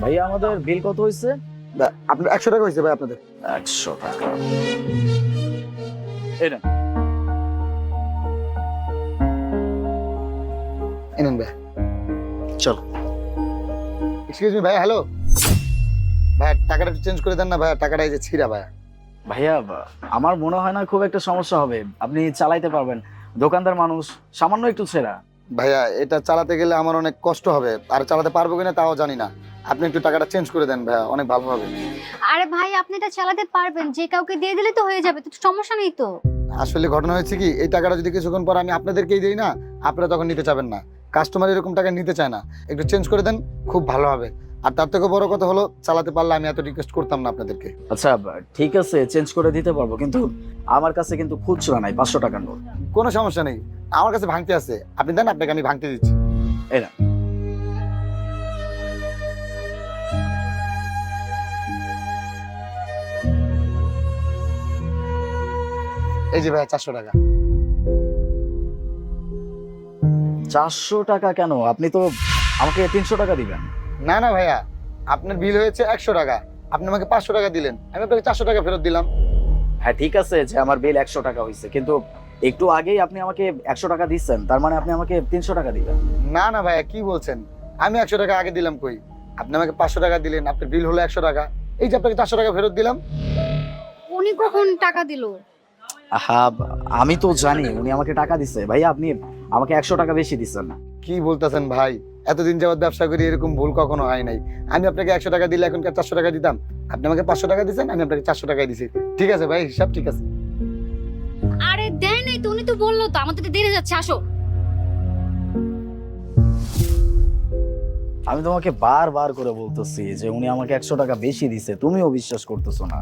ভাইয়া আমাদের বিল কত হয়েছে আপনার একশো টাকা হয়েছে ভাই আপনাদের। একশো টাকা। এটা এনেন ভাই। চলো। এক্সকিউজ মি ভাই হ্যালো ভাই টাকাটা একটু চেঞ্জ করে দেন না ভাই টাকাটা এই যে ছিঁড়া ভাই। ভাইয়া আমার মনে হয় না খুব একটা সমস্যা হবে। আপনি চালাইতে পারবেন। দোকানদার মানুষ সামান্য একটু ছেঁড়া। ভাইয়া এটা চালাতে গেলে আমার অনেক কষ্ট হবে। আর চালাতে পারব কিনা তাও জানি না। আপনি একটু টাকাটা চেঞ্জ করে দেন ভাইয়া অনেক ভালো হবে। আরে ভাই আপনি এটা চালাতে পারবেন। যে কাউকে দিয়ে দিলে তো হয়ে যাবে তো সমস্যা নেই তো। আসলে ঘটনা হয়েছে কি এই টাকাটা যদি কিছুক্ষণ পর আমি আপনাদেরকেই দিই না আপনারা তখন নিতে চাবেন না। কাস্টমার এরকম টাকা নিতে চায় না। একটু চেঞ্জ করে দেন খুব ভালো হবে। আর তার থেকে বড় কথা হলো চালাতে পারলে আমি এত রিকোয়েস্ট করতাম না আপনাদেরকে। আচ্ছা ঠিক আছে চেঞ্জ করে দিতে পারব কিন্তু আমার কাছে কিন্তু খুচরা নাই পাঁচশো টাকার নোট। কোনো সমস্যা নেই। আমার কাছে ভাঙতে আছে। আপনি দেন আপনাকে আমি ভাঙতে দিচ্ছি। এই না। এই যে ভাইয়া চারশো টাকা। চারশো টাকা কেন? আপনি তো আমাকে তিনশো টাকা দিবেন। না না ভাইয়া আপনার বিল হয়েছে একশো টাকা। আপনি আমাকে পাঁচশো টাকা দিলেন। আমি আপনাকে চারশো টাকা ফেরত দিলাম। হ্যাঁ ঠিক আছে যে আমার বিল একশো টাকা হয়েছে কিন্তু একটু আগেই আপনি আমাকে একশো টাকা দিচ্ছেন তার মানে আপনি আমাকে তিনশো টাকা দিবেন না না ভাইয়া কি বলছেন? আমি একশো টাকা আগে দিলাম কই? আপনি আমাকে পাঁচশো টাকা দিলেন আপনার বিল হলো একশো টাকা। এই যে আপনাকে চারশো টাকা ফেরত দিলাম। উনি কখন টাকা দিল? হ্যাঁ আমি তো জানি উনি আমাকে টাকা দিচ্ছে ভাইয়া আপনি আমাকে একশো টাকা বেশি দিচ্ছেন না। কি বলতেছেন ভাই? এতদিন যাবত ব্যবসা করি এরকম ভুল কখনো হয় নাই। আমি আপনাকে একশো টাকা দিলে এখন চারশো টাকা দিতাম? আপনি আমাকে পাঁচশো টাকা দিচ্ছেন আমি আপনাকে চারশো টাকাই দিছি। ঠিক আছে ভাই হিসাব ঠিক আছে। তো বলল তো আমাদের তো দেরি যাচ্ছে আসো। আমি তোমাকে বারবার করে বলতেছি যে উনি আমাকে একশো টাকা বেশি দিছে তুমিও বিশ্বাস করতেছো না।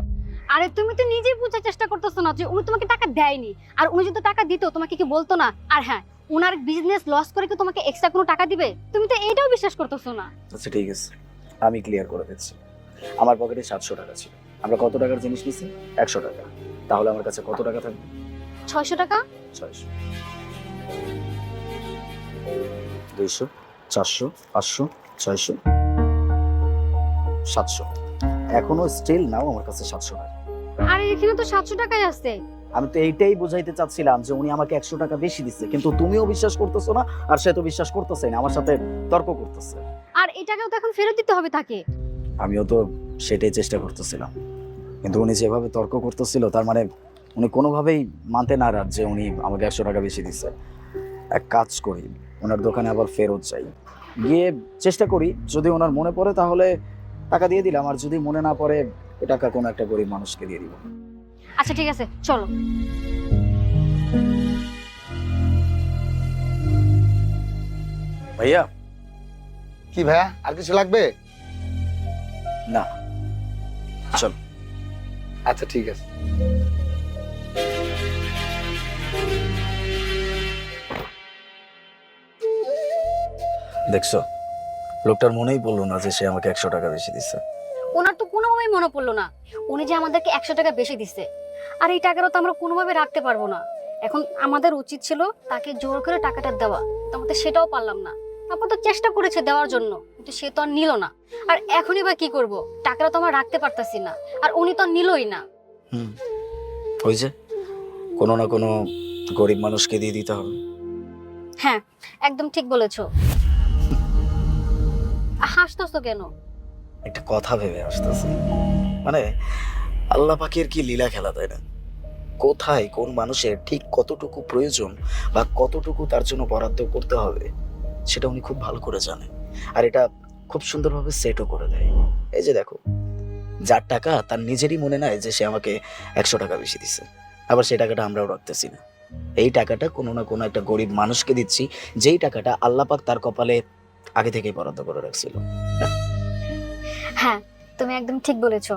আরে তুমি তো নিজেই বোঝার চেষ্টা করতেছো না যে উনি তোমাকে টাকা দেয়নি। আর উনি যদি টাকা দিত তোমাকে কি বলতো না? আর হ্যাঁ উনার বিজনেস লস করে কি তোমাকে এক্সট্রা কোনো টাকা দিবে? তুমি তো এইটাও বিশ্বাস করতেছো না। আচ্ছা ঠিক আছে। আমি ক্লিয়ার করে দিচ্ছি। আমার পকেটে সাতশো টাকা ছিল। আমরা কত টাকার জিনিস নিছি? একশো টাকা। তাহলে আমার কাছে কত টাকা থাকবে? ছয়শো টাকা? ছয়শো। দুইশো চারশো পাঁচশো ছয়শো সাতশো। এখনও স্টিল নাও আমার কাছে সাতশো টাকা। আরে এখানে তো সাতশো টাকাই আছে। আমি তো এইটাই বুঝাইতে চাচ্ছিলাম যে উনি আমাকে একশো টাকা বেশি দিচ্ছে কিন্তু তুমিও বিশ্বাস করতেছো না আর সে তো বিশ্বাস করতেছে না আমার সাথে তর্ক করতেছে। আর এই টাকাও তো এখন ফেরত দিতে হবে তাকে। আমিও তো সেটাই চেষ্টা করতেছিলাম। কিন্তু উনি যেভাবে তর্ক করতেছিল তার মানে উনি কোনোভাবেই মানতে না নারাজ যে উনি আমাকে একশো টাকা বেশি দিচ্ছে। এক কাজ করি ওনার দোকানে আবার ফেরত যাই। গিয়ে চেষ্টা করি যদি ওনার মনে পড়ে তাহলে টাকা দিয়ে দিলাম আর যদি মনে না পড়ে এ টাকা কোনো একটা গরিব মানুষকে দিয়ে দিব। আচ্ছা ঠিক আছে চলো। ভাইয়া? কি ভাইয়া আর কিছু লাগবে? না। চল। আচ্ছা ঠিক আছে। দেখছ? লোকটার মনেই পড়ল না যে সে আমাকে একশো টাকা বেশি দিচ্ছে। ওনার তো কোনোভাবেই মনে পড়ল না। উনি যে আমাদেরকে একশো টাকা বেশি দিচ্ছে। আর এই টাকাটা তো আমরা কোনোভাবে রাখতে পারব না। এখন আমাদের উচিত ছিল তাকে জোর করে টাকাটা দেওয়া। তো সেটাও পারলাম না। তারপর তো চেষ্টা করেছে দেওয়ার জন্য কিন্তু সে তো আর নিল না। আর এখনই বা কি করব? টাকাটা তো আমরা রাখতে পারতাছি না। আর উনি তো আর নিলই না। হুম। ওই যে কোনো না কোনো গরিব মানুষকে দিয়ে দিতে হবে। হ্যাঁ একদম ঠিক বলেছ। হাসতেছো কেন? একটা কথা ভেবে আসতেছে মানে আল্লাহ পাকের কি লীলা খেলা তাই না? কোথায় কোন মানুষের ঠিক কতটুকু প্রয়োজন বা কতটুকু তার জন্য বরাদ্দ করতে হবে, সেটা উনি খুব ভালো করে জানে আর এটা খুব সুন্দরভাবে সেটও করে দেয়। এই যে দেখো, যার টাকা তার নিজেরই মনে নাই যে সে আমাকে একশো টাকা বেশি দিছে। আবার সেই টাকাটা আমরাও রাখতেছি না। এই টাকাটা কোনো না কোনো একটা গরিব মানুষকে দিচ্ছি, যেই টাকাটা আল্লাহ পাক তার কপালে আগে থেকেই বরাদ্দ করে রাখছিল। হ্যাঁ তুমি একদম ঠিক বলেছ।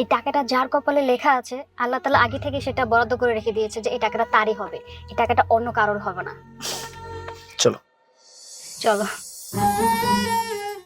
এই টাকাটা যার কপালে লেখা আছে আল্লাহ তালা আগে থেকে সেটা বরাদ্দ করে রেখে দিয়েছে যে এই টাকাটা তারই হবে। এই টাকাটা অন্য কারোর হবে না। চলো। চলো।